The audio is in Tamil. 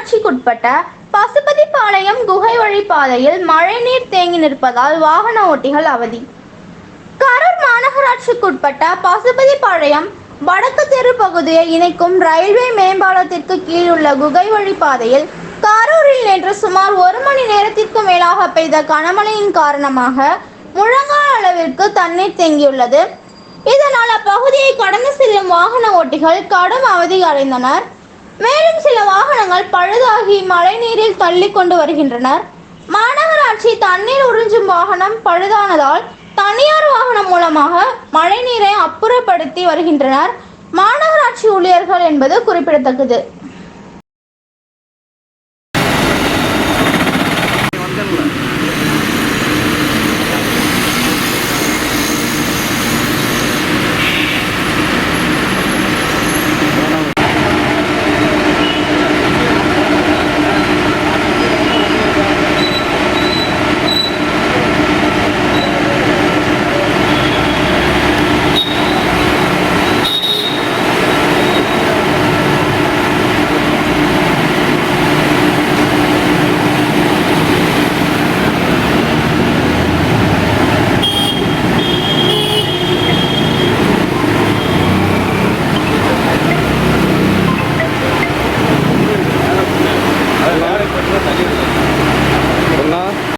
ஊராட்சிக்குட்பட்ட பசுபதிபாளையம் குகை வழிப்பாதையில் மழைநீர் தேங்கி நிற்பதால் வாகன ஓட்டிகள் அவதி. கரூர் மாநகராட்சிக்குட்பட்ட பசுபதிபாளையம் வடக்கு தெரு பகுதியை இணைக்கும் ரயில்வே மேம்பாலத்திற்கு கீழுள்ள குகை வழி பாதையில் கரூரில் நேற்று சுமார் ஒரு மணி நேரத்திற்கு மேலாக பெய்த கனமழையின் காரணமாக முழங்கால் அளவிற்கு தண்ணீர் தேங்கியுள்ளது. இதனால் அப்பகுதியை கடந்து செல்லும் வாகன ஓட்டிகள் கடும் அவதி அடைந்தனர். மேலும் சில வாகனங்கள் பழுதாகி மழைநீரில் தள்ளி கொண்டு வருகின்றனர். மாநகராட்சி தண்ணீர் உறிஞ்சும் வாகனம் பழுதானதால் தனியார் வாகனம் மூலமாக மழைநீரை அப்புறப்படுத்தி வருகின்றனர். மாநகராட்சி ஊழியர்கள் என்பது குறிப்பிடத்தக்கது.